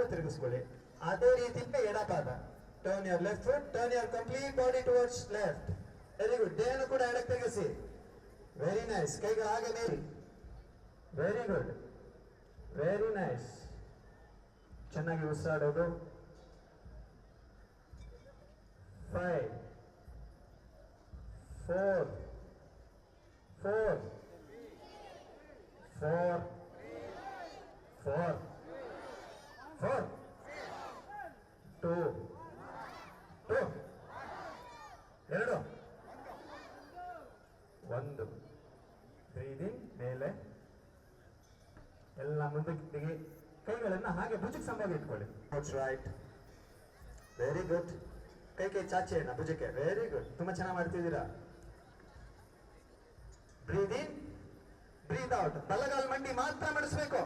ನಿಧಾನ ತಿರುಗಿಸ್ಕೊಳ್ಳಿ ಅದೇ ರೀತಿ ಎಡಪಾದ turn your left foot turn your complete body towards left very good ದೇಹನು ಕೂಡ ಎಡಕ್ಕೆ ತೆಗೆಸಿ. ವೆರಿ ನೈಸ್ ಕೈಗೆ ಹಾಗೆ ಮೇಲಿ. ವೆರಿ ಗುಡ್ ವೆರಿ ನೈಸ್ ಚೆನ್ನಾಗಿ ಉಸಿರಾಡೋದು. Five four four four four four two two ಎರಡು ಒಂದು ಬ್ರೀದಿಂಗ್ ಮೇಲೆ ಎಲ್ಲ ಮುಂದಕ್ಕೆ ಕೈಗಳನ್ನ ಹಾಗೆ ಭುಜಕ್ಕೆ ಸಂಬಂಧ ಇಟ್ಕೊಳ್ಳಿ ರೈಟ್ ವೆರಿ ಗುಡ್ ಕೈ ಕೈ ಚಾಚಿ ಅಣ್ಣ, ಭುಜಕ್ಕೆ. ವೆರಿ ಗುಡ್ ತುಂಬಾ ಚೆನ್ನಾಗಿ ಮಾಡ್ತಿದ್ದೀರಾ? ಬ್ರೀದ್ ಇನ್ ಬ್ರೀದ್ ಔಟ್ ಬಲಗಾಲ್ ಮಂಡಿ ಮಾತ್ರ ಮಾಡಿಸ್ಬೇಕು.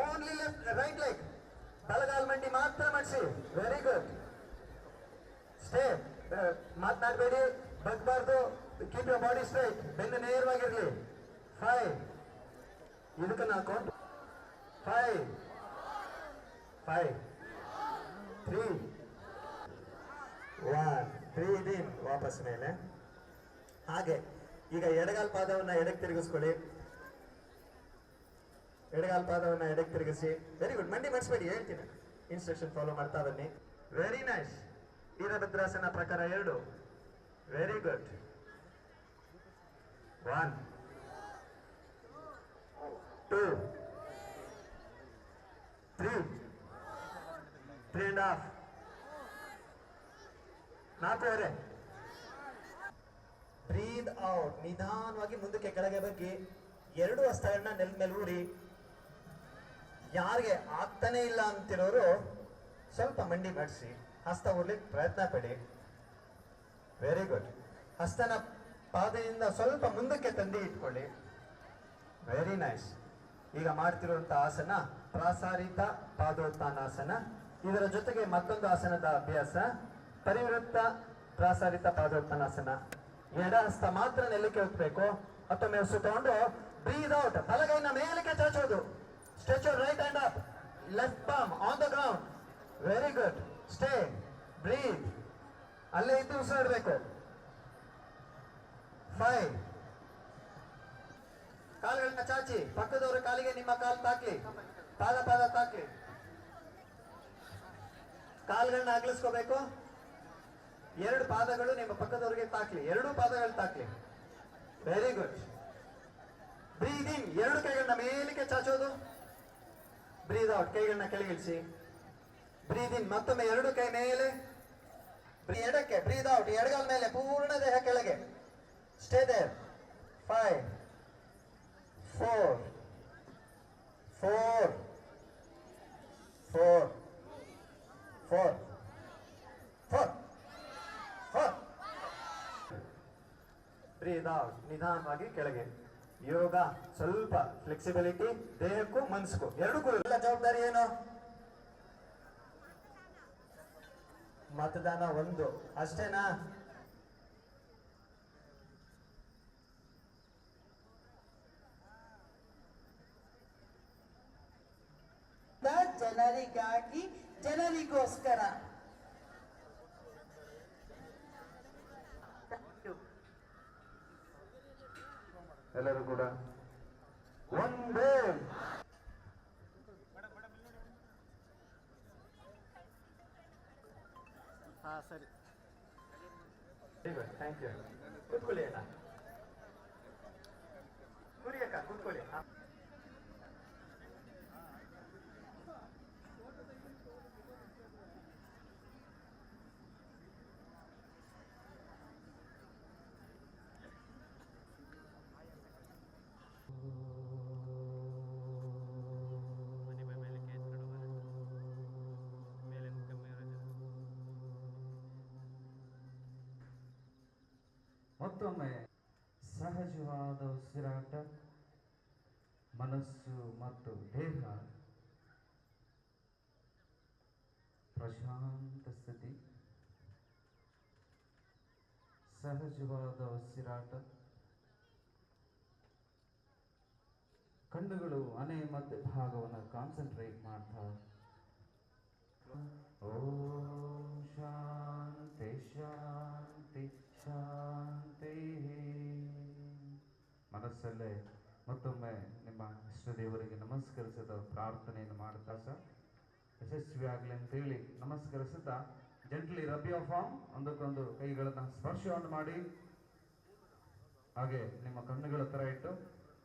ಓನ್ಲಿ ಲೆಫ್ಟ್ ರೈಟ್ ಲೆಗ್ ಬಲಗಾಲ್ ಮಂಡಿ ಮಾತ್ರ ಮಾಡಿಸಿ. ವೆರಿ ಗುಡ್ ಸ್ಟೇ ಮಾತನಾಡಬೇಡಿ. ಬಗ್ಬಾರ್ದು. ಕೀಪ್ ಯೋರ್ ಬಾಡಿ ಸ್ಟ್ರೈಟ್ ಬೆನ್ನು ನೇರವಾಗಿರ್ಲಿ. ಫೈವ್ ಇದಕ್ಕೆ ನಾ count five five three one three ಇದೀನ್ ವಾಪಸ್ ಮೇಲೆ. ಹಾಗೆ. ಈಗ ಎಡಗಾಲ್ ಪಾದವನ್ನು ಎಡಕ್ಕೆ ತಿರುಗಿಸ್ಕೊಳ್ಳಿ. ಎಡಗಾಲ್ ಪಾದವನ್ನ ಎಡಕ್ಕೆ ತಿರುಗಿಸಿ. ವೆರಿ ಗುಡ್ ಮಂಡಿ ಮರ್ಸ್ಬೇಡಿ, ಹೇಳ್ತೀನಿ. ಇನ್ಸ್ಟ್ರಕ್ಷನ್ ಫಾಲೋ ಮಾಡ್ತಾ ಬನ್ನಿ. ವೆರಿ ನೈಸ್ ವೀರಭದ್ರಾಸನ ಪ್ರಕಾರ ಎರಡು. Very good one two three three and half ನಾಲ್ಕೂವರೆ. ಬ್ರೀದ್ ಔಟ್ ನಿಧಾನವಾಗಿ ಮುಂದಕ್ಕೆ ಕೆಳಗೆ ಬಗ್ಗೆ. ಎರಡು ಹಸ್ತಗಳನ್ನ ನೆಲದ ಮೇಲೆ ಊರಿ ಯಾರಿಗೆ ಆಗ್ತಾನೇ ಇಲ್ಲ ಅಂತಿರೋರು ಸ್ವಲ್ಪ ಮಂಡಿ ಮಾಡಿಸಿ, ಹಸ್ತ ಉರ್ಲಿಕ್ಕೆ ಪ್ರಯತ್ನ ಪಡಿ. ವೆರಿ ಗುಡ್ ಹಸ್ತನ ಪಾದದಿಂದ ಸ್ವಲ್ಪ ಮುಂದಕ್ಕೆ ತಂದಿ ಇಟ್ಕೊಳ್ಳಿ. ವೆರಿ ನೈಸ್ ಈಗ ಮಾಡ್ತಿರುವಂಥ ಆಸನ ಪ್ರಾಸಾರಿತ ಪಾದೋತ್ಥಾನಾಸನ ಇದರ ಜೊತೆಗೆ ಮತ್ತೊಂದು ಆಸನದ ಅಭ್ಯಾಸ, ಪರಿವೃತ್ತ ಪ್ರಾಸಾರಿತ ಪಾದೋತ್ಥಾನಾಸನ ಎಡ ಹಸ್ತ ಮಾತ್ರ ನೆಲಕ್ಕೆ ಹೋಗ್ಬೇಕು. ಮತ್ತೊಮ್ಮೆ ಹಸು ತಗೊಂಡು ಬ್ರೀದ್ ಔಟ್ ತಲಗೈನ ಮೇಲಕ್ಕೆ ಚಾಚೋದು stretch right hand up Left palm on the ground. Very good. Stay. Breathe. ಅಲ್ಲೇ ಇದ್ದು ಉಸಿರಾಡಬೇಕು. ಫೈವ್ ಕಾಲುಗಳನ್ನ ಚಾಚಿ. ಪಕ್ಕದವರ ಕಾಲಿಗೆ ನಿಮ್ಮ ಕಾಲು ತಾಕ್ಲಿ. ಪಾದ ಪಾದ ತಾಕ್ಲಿ. ಕಾಲುಗಳನ್ನ ಅಗಲಿಸ್ಕೋಬೇಕು. ಎರಡು ಪಾದಗಳು ನಿಮ್ಮ ಪಕ್ಕದವರಿಗೆ ತಾಕ್ಲಿ. ಎರಡು ಪಾದಗಳು ತಾಕ್ಲಿ. ವೆರಿ ಗುಡ್ ಬ್ರೀದಿಂಗ್ ಎರಡು ಕೈಗಳನ್ನ ಮೇಲಕ್ಕೆ ಚಾಚೋದು. ಬ್ರೀದ್ ಔಟ್ ಕೈಗಳನ್ನ ಕೆಳಗಿಳಿಸಿ. ಬ್ರೀದ್ ಇನ್ ಮತ್ತೊಮ್ಮೆ ಎರಡು ಕೈ ಮೇಲೆ. ಎಡಕ್ಕೆ, ಬ್ರೀದ್ ಔಟ್ ಎಡಗಾಲ ಮೇಲೆ ಪೂರ್ಣ ದೇಹ ಕೆಳಗೆ. Stay there five four four four four four four breathe out ನಿಧಾನವಾಗಿ ಕೆಳಗೆ. ಯೋಗ ಸ್ವಲ್ಪ ಫ್ಲೆಕ್ಸಿಬಿಲಿಟಿ ದೇಹಕ್ಕೂ ಮನಸ್ಸಿಗೂ ಎರಡಕ್ಕೂ ಎಲ್ಲ ಜವಾಬ್ದಾರಿ ಏನು? ಮತದಾನ ಒಂದು. ಅಷ್ಟೇನಾ? ಜನರಿಗಾಗಿ ಜನರಿಗೋಸ್ಕರ. ಎಲ್ಲರೂ ಕೂಡ. ಒಂದೇ. ಹಾ ಸರಿ. ಥ್ಯಾಂಕ್ ಯು ಕೂತ್ಕೊಳ್ಳಿ ಅಣ್ಣ. ಕುರಿ ಅಕ್ಕ ಕೂತ್ಕೊಳ್ಳಿ ಹಾ. ಮನೆ ಮೇಲೆ ಮೇಲಕ್ಕೆ ಎತ್ಕೊಂಡು ಮೇಲೆ ಕಮ್ಮಿ ಇರೋದು ಮತ್ತೊಮ್ಮೆ ಸಹಜವಾದ ಉಸಿರಾಟ, ಮನಸ್ಸು ಮತ್ತು ದೇಹ ಪ್ರಶಾಂತ ಸ್ಥಿತಿ. ಸಹಜವಾದ ಉಸಿರಾಟ. ಕಣ್ಣುಗಳು ಅನೆ ಮಧ್ಯ ಭಾಗವನ್ನು ಕಾನ್ಸಂಟ್ರೇಟ್ ಮಾಡ್ತಾ ಇಷ್ಟ ದೇವರಿಗೆ ನಮಸ್ಕರಿಸಿದ ಪ್ರಾರ್ಥನೆಯನ್ನು ಮಾಡ್ತಾ ಸಹ ಯಶಸ್ವಿ ಆಗಲಿ ಅಂತೇಳಿ ನಮಸ್ಕರಿಸುತ್ತಾ. ಜೆಂಟ್ಲಿ ಆಫ್ ಫಾರ್ಮ್ ಒಂದಕ್ಕೊಂದು ಕೈಗಳನ್ನು ಸ್ಪರ್ಶವನ್ನು ಮಾಡಿ. ಹಾಗೆ ನಿಮ್ಮ ಕಣ್ಣುಗಳ ಥರ ಇಟ್ಟು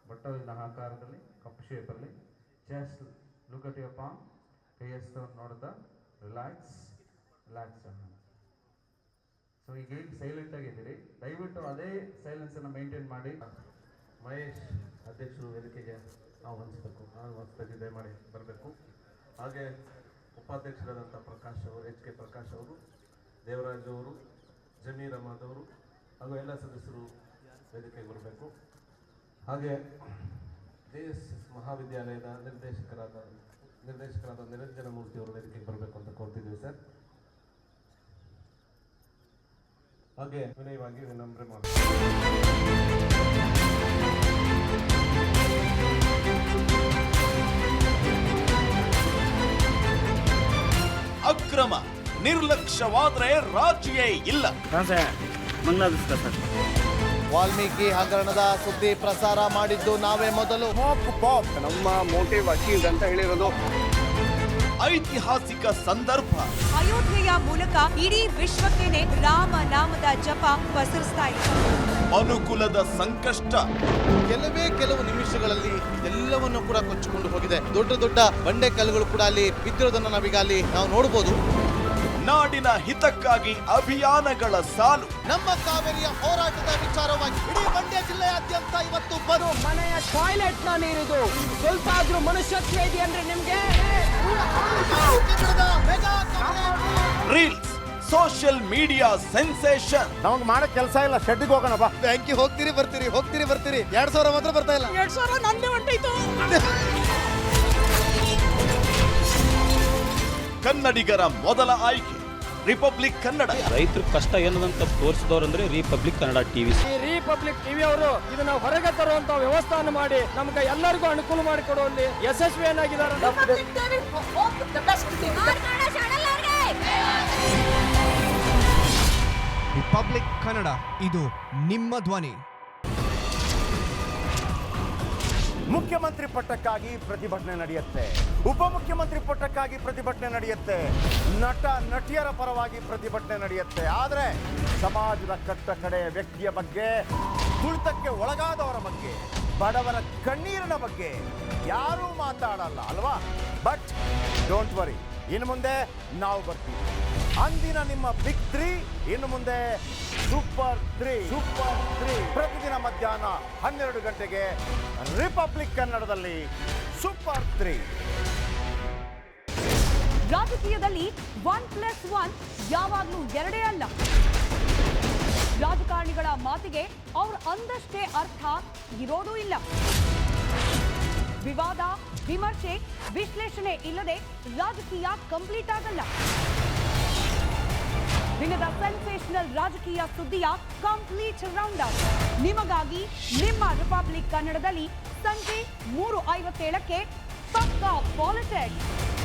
ಬಟ್ಟವಿನ ಆಕಾರದಲ್ಲಿ, ಕಪ್ ಶೇಪಲ್ಲಿ ಚೆಸ್ಟ್ ಲುಕಟಿ ಆಫ್ ಆಮ್ ಕೈ ಎಸ್ತವನ್ನು ನೋಡ್ತಾ ರಿಲ್ಯಾಕ್ಸ್ ರಿಲ್ಯಾಕ್ಸ್ ಸೊ ಈಗೇನು ಸೈಲೆಂಟ್ ಆಗಿದ್ದೀರಿ? ದಯವಿಟ್ಟು ಅದೇ ಸೈಲೆನ್ಸನ್ನು ಮೇಂಟೈನ್ ಮಾಡಿ. ಮಹೇಶ್. ಅಧ್ಯಕ್ಷರು ವೇದಿಕೆಗೆ ಆಹ್ವಾನಿಸಬೇಕು. ಆಹ್ವಾನಿಸ್ಬೇಕು ದಯಮಾಡಿ ಬರಬೇಕು. ಹಾಗೆ ಉಪಾಧ್ಯಕ್ಷರಾದಂಥ ಪ್ರಕಾಶ್ ಅವರು, ಎಚ್ ಕೆ ಪ್ರಕಾಶ್ ಅವರು, ದೇವರಾಜ್ ಅವರು, ಜಮೀರ್ ಅಹಮದ್ ಅವರು, ಹಾಗೂ ಎಲ್ಲ ಸದಸ್ಯರು ವೇದಿಕೆಗೆ ಬರಬೇಕು. ಹಾಗೆ ಜೆ ಎಸ್ ಎಸ್ ಮಹಾವಿದ್ಯಾಲಯದ ನಿರ್ದೇಶಕರಾದ ನಿರ್ದೇಶಕರಾದ ನಿರಂಜನ ಮೂರ್ತಿ ಅವರು ವೇದಿಕೆಗೆ ಬರಬೇಕು ಅಂತ ಕೋರ್ತಿದ್ದೀವಿ ಸರ್. ಹಾಗೆ ವಿನಯವಾಗಿ ವಿನಮ್ರೆ ಮಾಡಿ ನಿರ್ಲಕ್ಷ್ಯವಾದ್ರೆ ರಾಜಿಯೇ ಇಲ್ಲ. ವಾಲ್ಮೀಕಿ ಹಗರಣದ ಸುದ್ದಿ ಪ್ರಸಾರ ಮಾಡಿದ್ದು ನಾವೇ ಮೊದಲು. ನಮ್ಮ ಮೋಟಿವ್ ಅಚೀವ್ ಅಂತ ಹೇಳಿರೋದು. ಐತಿಹಾಸಿಕ ಸಂದರ್ಭ. ಅಯೋಧ್ಯೆಯ ಮೂಲಕ ಇಡೀ ವಿಶ್ವಕ್ಕೆ ರಾಮ ನಾಮದ ಜಪ ಪಸರಿಸ್ತಾ ಇದೆ. ಅನುಕೂಲದ ಸಂಕಷ್ಟ. ಕೆಲವೇ ಕೆಲವು ನಿಮಿಷಗಳಲ್ಲಿ ಎಲ್ಲವನ್ನು ಕೂಡ ಕೊಚ್ಚಿಕೊಂಡು ಹೋಗಿದೆ. ದೊಡ್ಡ ದೊಡ್ಡ ಬಂಡೆ ಕಲ್ಲುಗಳು ಕೂಡ ಅಲ್ಲಿ ಬಿದ್ದಿರೋದನ್ನ ನಾವೀಗ ಅಲ್ಲಿ ನಾವು ನೋಡಬಹುದು ನಾಡಿನ ಹಿತಕ್ಕಾಗಿ ಅಭಿಯಾನಗಳ ಸಾಲು. ನಮ್ಮ ಕಾವೇರಿಯ ಹೋರಾಟದ ವಿಚಾರವಾಗಿ ಇಡೀ ಮಂಡ್ಯ ಜಿಲ್ಲೆಯಾದ್ಯಂತ ಇವತ್ತು ಬರೋ. ಮನೆಯ ಟಾಯ್ಲೆಟ್ನ ನೀರಿದು. ಸ್ವಲ್ಪ ಆದ್ರೂ ಮನುಷ್ಯತ್ವ ಇದೆ ಅಂದ್ರೆ ನಿಮ್ಗೆ? Reels social media sensation. ನಮಗೆ ಮಾಡೋ ಕೆಲಸ ಇಲ್ಲ ಶೆಡ್ಗೆ ಹೋಗೋಣ ಬಾ ಬ್ಯಾಂಕಿ ಹೋಗ್ತೀರಿ ಬರ್ತೀರಿ ಹೋಗ್ತೀರಿ ಬರ್ತೀರಿ. ಎರಡ್ ಸಾವಿರ ಮಾತ್ರ ಬರ್ತಾ ಇಲ್ಲ. ಎರಡ್ ಸಾವಿರ ನಂದೇ ಹೊಂಟೈತು ಕನ್ನಡಿಗರ ಮೊದಲ ಆಯ್ಕೆ. ರಿಪಬ್ಲಿಕ್ ಕನ್ನಡ. ರೈತರು ಕಷ್ಟ ಏನದಂತ ತೋರಿಸಿದವ್ರಂದ್ರೆ ರಿಪಬ್ಲಿಕ್ ಕನ್ನಡ ಟಿವಿ. ಈ ರಿಪಬ್ಲಿಕ್ ಟಿವಿ ಅವರು ಇದನ್ನ ಹೊರಗೆ ತರುವಂತ ವ್ಯವಸ್ಥೆಯನ್ನು ಮಾಡಿ ನಮ್ಗೆ ಎಲ್ಲರಿಗೂ ಅನುಕೂಲ ಮಾಡಿಕೊಡುವಲ್ಲಿ ಯಶಸ್ವಿಯನ್ನಾಗಿದ್ದಾರೆ ರಿಪಬ್ಲಿಕ್ ಕನ್ನಡ ಇದು ನಿಮ್ಮ ಧ್ವನಿ. ಮುಖ್ಯಮಂತ್ರಿ ಪಟ್ಟಕ್ಕಾಗಿ ಪ್ರತಿಭಟನೆ ನಡೆಯುತ್ತೆ. ಉಪಮುಖ್ಯಮಂತ್ರಿ ಪಟ್ಟಕ್ಕಾಗಿ ಪ್ರತಿಭಟನೆ ನಡೆಯುತ್ತೆ. ನಟ, ನಟಿಯರ ಪರವಾಗಿ ಪ್ರತಿಭಟನೆ ನಡೆಯುತ್ತೆ. ಆದರೆ ಸಮಾಜದ ಕಟ್ಟ ಕಡೆ ವ್ಯಕ್ತಿಯ ಬಗ್ಗೆ, ತುಳಿತಕ್ಕೆ ಒಳಗಾದವರ ಬಗ್ಗೆ, ಬಡವರ ಕಣ್ಣೀರಿನ ಬಗ್ಗೆ ಯಾರೂ ಮಾತಾಡಲ್ಲ, ಅಲ್ವಾ? ಬಟ್ ಡೋಂಟ್ ವರಿ ಇನ್ನು ಮುಂದೆ ನಾವು ಬರ್ತೀವಿ. ಅಂದಿನ ನಿಮ್ಮ ಬಿಗ್ ತ್ರೀ ಇನ್ನು ಮುಂದೆ ಸೂಪರ್ ತ್ರೀ ಸೂಪರ್ ತ್ರೀ ಪ್ರತಿದಿನ ಮಧ್ಯಾಹ್ನ ಹನ್ನೆರಡು ಗಂಟೆಗೆ ರಿಪಬ್ಲಿಕ್ ಕನ್ನಡದಲ್ಲಿ ಸೂಪರ್ ತ್ರೀ ರಾಜಕೀಯದಲ್ಲಿ ಒನ್ ಪ್ಲಸ್ ಒನ್ ಯಾವಾಗ್ಲೂ ಎರಡೇ ಅಲ್ಲ. ರಾಜಕಾರಣಿಗಳ ಮಾತಿಗೆ ಅವ್ರ ಅಂದಷ್ಟೇ ಅರ್ಥ ಇರೋದೂ ಇಲ್ಲ. ವಿವಾದ, ವಿಮರ್ಶೆ, ವಿಶ್ಲೇಷಣೆ ಇಲ್ಲದೆ ರಾಜಕೀಯ ಕಂಪ್ಲೀಟ್ ಆಗಲ್ಲ. ದಿನದ ಸೆನ್ಸೇಷನಲ್ ರಾಜಕೀಯ ಸುದ್ದಿಯ ಕಂಪ್ಲೀಟ್ ರೌಂಡ್ ಅಪ್. ನಿಮಗಾಗಿ ನಿಮ್ಮ ರಿಪಬ್ಲಿಕ್ ಕನ್ನಡದಲ್ಲಿ ಸಂಜೆ ಮೂರು ಐವತ್ತೇಳಕ್ಕೆ ಪಕ್ಕಾ ಪಾಲಿಟಿಕ್ಸ್.